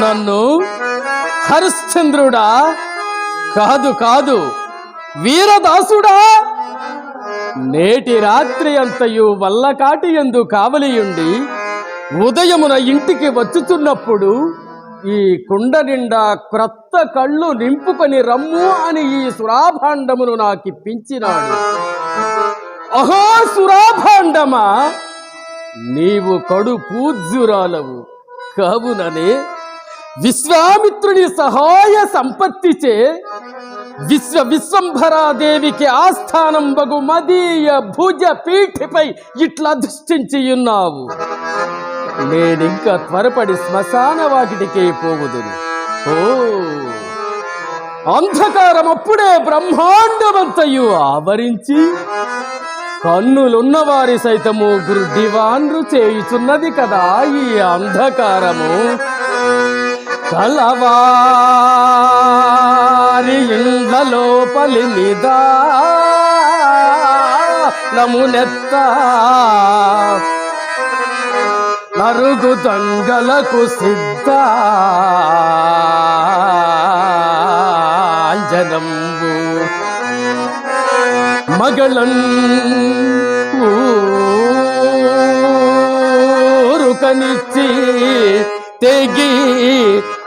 నన్ను హరిశ్చంద్రుడా? కాదు కాదు. వీరదాసుడా? నేటి రాత్రి అంతయు వల్లకాటి ఎందు కావలియుండి ఉదయమున ఇంటికి వచ్చుచున్నప్పుడు ఈ కుండ నిండా క్రొత్త కళ్ళు నింపుకొని రమ్ము అని ఈ సురాభాండమును నాకిప్పించినాడు. అహో సురాభాండమా? నీవు కడు పూజ్యురాలవు. కావుననే విశ్వామిత్రుని సహాయ సంపత్తిచే విశ్వ విశ్వంభరాదేవికి ఆస్థానం బగు మదీయ భుజ పీఠిపై ఇట్లా అధిష్ఠించియున్నావు నేనింక త్వరపడి శ్మశాన వాకిటికే పోవుదును. ఓ! అంధకారం అప్పుడే బ్రహ్మాండమంతయు ఆవరించి కన్నులున్న వారి సైతము గురుడివాన్రు చేయుచున్నది కదా ఈ అంధకారము. కలవారి ఇండ్ల లోపలి నిదా నమునెత్త నరుగు దంగలకు సిద్ధ అంజనంబు மகளன் ఊరుకనిచ్చి తెగి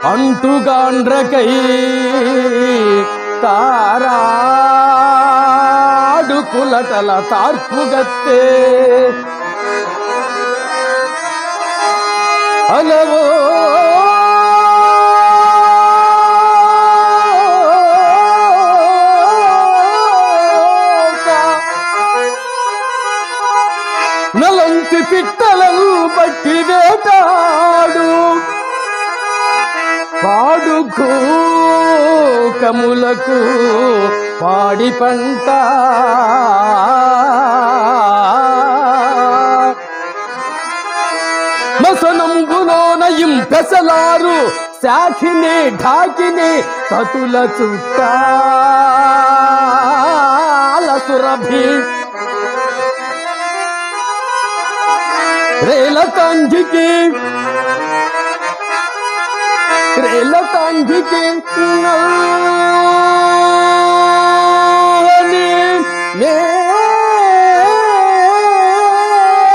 అంటుగాండ్రకై తారాడు కులటల తార్పుగత్తే. అలవో నలంతి పిట్టలను బట్టి వేటాడు. పాడుకు కములకు పాడి పంట. మసనంబులోన ఇంపెసలారు శాఖిని ఢాకిని తతుల చుట్టాల సురభి ಕಾಂಜಿಕೆ ರೇಲ ಕಾಂಜಿಕೆ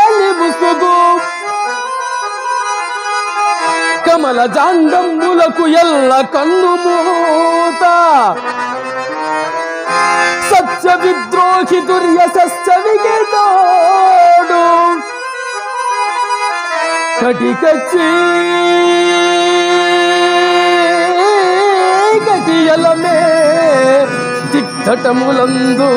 ಮೇಲಿಬುಸುಗು ಕಮಲ ಜಾಂಡಮ್ಮುಲಕು ಎಲ್ಲ ಕಣ್ಣು ಮೂತ. ಸತ್ಯ ವಿದ್ರೋಹಿ ದುರ್ಯಸ కటికచ్చి కటియలమే దిట్టటములందు